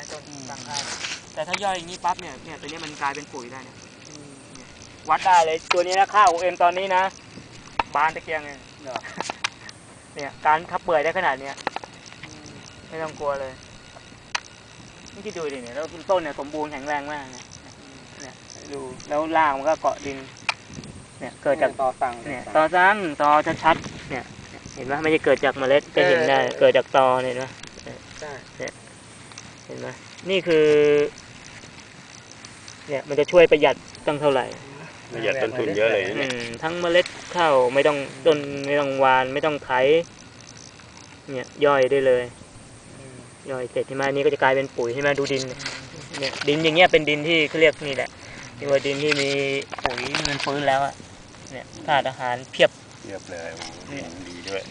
นะต้นตั้งข้าวแต่ถ้าย่อยอย่างนี้ปั๊บเนี่ยเนี่ยตัวนี้มันกลายเป็นปุ๋ยได้เนี่ยเนี่ยวัดได้เลยตัวนี้นะข้าวของเอ็มตอนนี้นะ บานตะเกียงเลยเหรอเนี่ยการขับเปื่อยได้ขนาดเนี้ยไม่ต้องกลัวเลยนี่คิดดูดิเนี่ยแล้วต้นเนี่ยสมบูรณ์แข็งแรงมากเนี่ยเนี่ยดูแล้วรากมันก็เกาะดิน เนี่ยเกิดจากต่อสั่งเนี่ยตอซ้ำตอชัดๆเนี่ย เห็นไหมไม่ใช่เกิดจากเมล็ดจะเห็นได้เออเกิดจากตอเนี่ยเห็นไหมใช่เห็นไหมนี่คือ เนี่ยมันจะช่วยประหยัดตั้งเท่าไหร่ประหยัดต้นทุนเยอะเลยนะอืเนี่ยมทั้งเมล็ดข้าวไม่ต้องต้นไม่ต้องหวาน ไม่ต้องไถเนี่ยย่อยได้เลย ย่อยเสร็จใช่ไหมอันนี้ก็จะกลายเป็นปุ๋ยใช่ไหมดูดิน เนี่ยเนี่ยดินอย่างเงี้ยเป็นดินที่เขาเรียกนี่แหละที่ว่าดินที่มีปุ๋ยมันฟื้นแล้วอะเนี่ยธาตุอาหารเพียบ เรียบเลยโอ้โหดินดีด้วย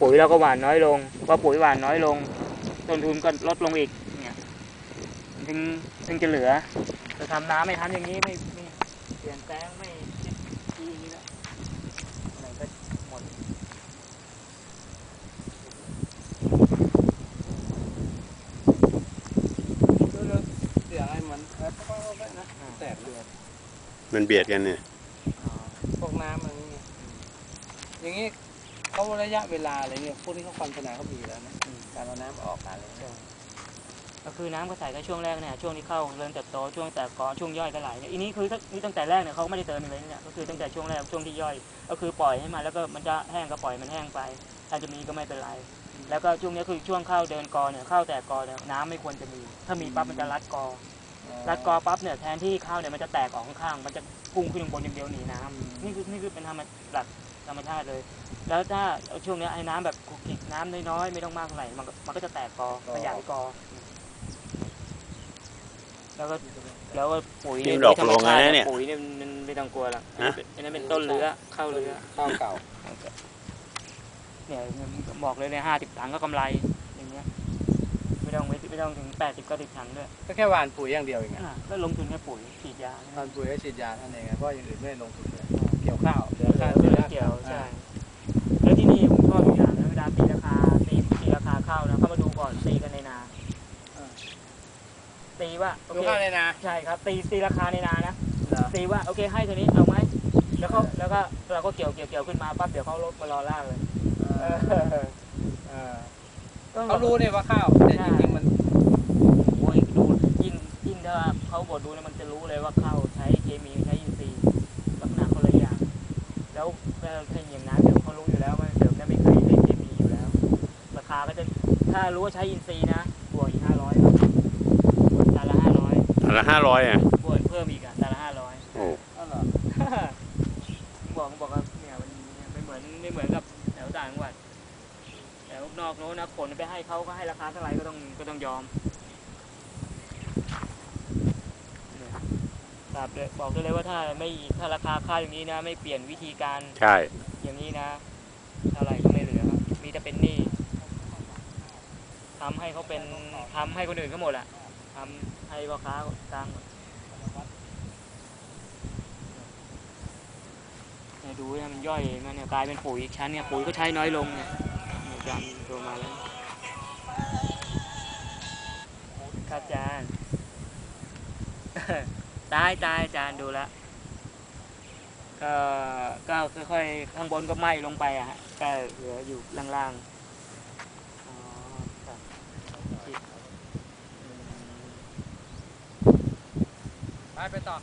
ปุ๋ยเราก็หวานน้อยลงเพราะปุ๋ยหวานน้อยลง ต้นทุนก็ลดลงอีกเนี่ยถึงถึงจะเหลือจะทำน้ำไม่ทำอย่างนี้ไม่ไม่เปลี่ยนแปลงไม่คิดทีอย่างนี้แล้วอะไรก็หมดเสียงอะไรเหมือนเออนะแตกเลยมันเบียดกันเนี่ยพวกน้ำมันนี่อย่างนี้เขาระยะเวลาอะไรเนี่ยพวกนี้เขาความชนะเขามีแล้วนะ การเอาน้ำออกการอะไรเนี่ยก็คือน้ำก็ใส่แค่ช่วงแรกเนี่ยช่วงที่เข้าเริ่มเติบโตช่วงแต่กอช่วงย่อยก็ไหลเนี่ยอันนี้คือนี่ตั้งแต่แรกเนี่ยเขาไม่ได้เติมเลยเนี่ยก็คือตั้งแต่ช่วงแรกช่วงที่ย่อย ก็คือปล่อยให้มันแล้วก็มันจะแห้งก็ปล่อยมันแห้งไปถ้าจะมีก็ไม่เป็นไร แล้วก็ช่วงนี้คือช่วงเข้าเดินกอเนี่ยเข้าแต่กอเนี่ยน้ำไม่ควรจะมี ถ้ามีปั๊บมันจะรัดกอรัดกอปั๊บเนี่ยแทนที่ข้าวเนี่ยมันจะแตกออกข้างๆมันจะพุ่งขึ้นบนอย่างเดียวหนีน้ำนี่คือนี่คือเป็นธรรมหลัก ธรรมชาติเลย แล้วถ้าช่วงเนี้ยไอ้น้ำแบบขลุกขลิกน้ำน้อยๆไม่ต้องมากเท่าไหร่มันก็มันก็จะแตกกอขยายกอ แล้วก็แล้วก็ปุ๋ยนี่ดอกลงแล้วนะเนี่ยปุ๋ยเนี่ยมันไม่ต้องกลัวหรอกฮะอันนั้นเป็นต้นเรือเข้าเรือข้าวเก่าเนี่ยบอกเลยในห้าสิบถังก็กำไรอย่างเงี้ย ไม่ต้องไม่ไม่ต้องถึงแปดสิบก็สิบถังด้วยก็แค่หว่านปุ๋ยอย่างเดียวเองอะอะแล้วลงทุนแค่ปุ๋ยฉีดยาหว่านปุ๋ยก็ฉีดยาท่านเองไงเพราะอย่างอื่นไม่ได้ลงทุนเลยเกี่ยวข้าวเหลืเอออข้าวเกี่ยวเกี่ยวใช่แล้วที่นี่ผมชอบอยู่อย่างนะเวลาตีราคาตีตีราคาข้าวนะเข้ามาดูก่อนตีกันในนาตีว่าโอดูเคข้าวเลยนะใช่ครับ ตีตีราคาในนานะเหรอตีว่าโอเคให้เท่านี้เอาไหมแล้วเขาแล้วก็เราก็เกี่ยวเกี่ยวเกี่ยวขึ้นมาปั๊บเดี๋ยวเขาลดมารอล่างเลยเอเอออเออก็เขารู้เนี่ยว่าข้าวแต่จริงๆมันโอ้ยดูยิ่งยิ่งถ้าเขาบดดูเนี่ยมันจะรู้เลยว่าข้าวใช้เคมีใช้อินทรีย์ลักษณะคนละอย่าง แล้วเอ่อเช่นอย่างนั้นเดี๋ยวเขารู้อยู่แล้วว่าเดิมเนี่ยไม่เคยเล่นเคมีอยู่แล้ว ราคาก็จะถ้ารู้ว่าใช้อินทรีย์นะบวกอีกห้าร้อยตันละห้าร้อยอันละห้าร้อยอะ บวกเพิ่มอีกอะตันละห้าร้อยโอ้เอาเหรอ บอกบอกว่าเนี่ยมันไม่เหมือนไม่เหมือนกับแถวต่างจังหวัดแถวนอกโน้นนะขนไปให้เขาก็ให้ราคาเท่าไหร่ก็ต้องก็ต้องยอมเนี่ย ครับเลยบอกได้เลยว่าถ้าไม่ถ้าราคาข้าวอย่างนี้นะ ไม่เปลี่ยนวิธีการใช่อย่างนี้นะเท่าไหร่ก็ไม่เหลือครับมีแต่เป็นหนี้ทำให้เขาเป็นทำให้คนอื่นเขาหมดอะทำให้พ่อค้ากลางหมดเนี่ยดูเนี่ยมันย่อยมันเนี่ยกลายเป็นปุ๋ยอีกชั้นเนี่ยปุ๋ยก็ใช้น้อยลงเนี่ยเนี่ยจำตัวมาแล้วครับอาจารย์ ตายตายอาจารย์ดูและก็ก็ค่อยๆข้างบนก็ไหม้ลงไปอะฮะก็เหลืออยู่ล่างๆอ๋อครับอืมไปไปต่อ